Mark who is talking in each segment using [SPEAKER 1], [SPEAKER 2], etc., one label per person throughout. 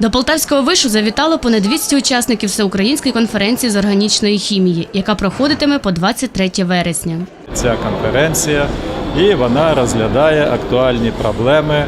[SPEAKER 1] До Полтавського вишу завітало понад 200 учасників всеукраїнської конференції з органічної хімії, яка проходитиме по 23 вересня.
[SPEAKER 2] ця конференція, і вона розглядає актуальні проблеми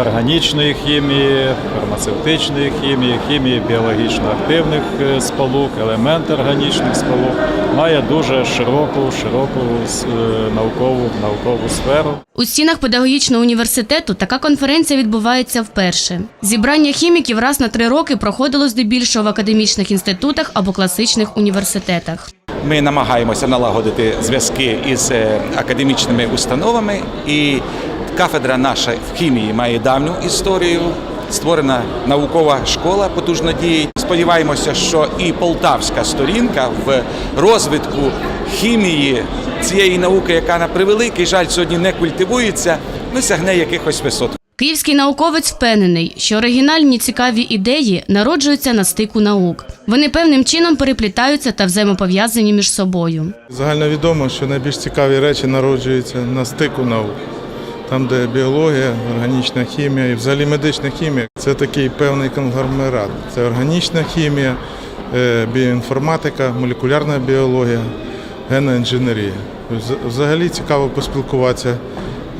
[SPEAKER 2] органічної хімії, фармацевтичної хімії, хімії біологічно активних е, сполук, елемент органічних сполук. Має дуже широку, широку е, наукову, наукову сферу.
[SPEAKER 1] У стінах педагогічного університету така конференція відбувається вперше. Зібрання хіміків раз на три роки проходило здебільшого в академічних інститутах або класичних університетах.
[SPEAKER 3] Ми намагаємося налагодити зв'язки із е, академічними установами, і кафедра наша в хімії має давню історію. Створена наукова школа потужно діє. Сподіваємося, що і полтавська сторінка в розвитку хімії цієї науки, яка на превеликий жаль сьогодні не культивується, досягне якихось висот.
[SPEAKER 1] Київський науковець впевнений, що оригінальні цікаві ідеї народжуються на стику наук. Вони певним чином переплітаються та взаємопов'язані між собою.
[SPEAKER 4] Загальновідомо, що найбільш цікаві речі народжуються на стику наук. Там, де біологія, органічна хімія і взагалі медична хімія це такий певний конгломерат. Це органічна хімія, е, біоінформатика, молекулярна біологія, генна інженерія. Взагалі цікаво поспілкуватися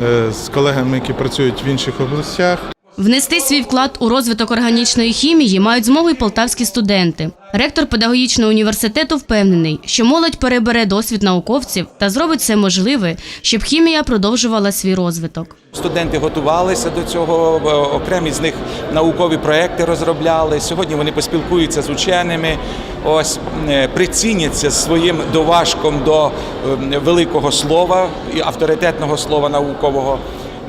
[SPEAKER 4] е, з колегами, які працюють в інших областях.
[SPEAKER 1] Внести свій вклад у розвиток органічної хімії мають змогу й полтавські студенти. Ректор педагогічного університету впевнений, що молодь перебере досвід науковців та зробить все можливе, щоб хімія продовжувала свій розвиток.
[SPEAKER 3] Студенти готувалися до цього, е, окремі з них наукові проекти розробляли. Сьогодні вони поспілкуються з ученими, ось е, приціняться своїм доважком до е, великого слова і авторитетного слова наукового.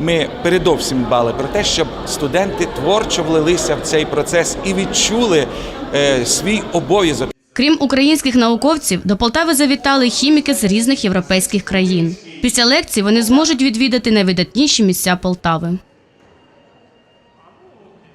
[SPEAKER 3] Ми передовсім дбали про те, щоб студенти творчо влилися в цей процес і відчули е, свій обов'язок.
[SPEAKER 1] Крім українських науковців, до Полтави завітали хіміки з різних європейських країн. Після лекцій вони зможуть відвідати найвидатніші місця Полтави.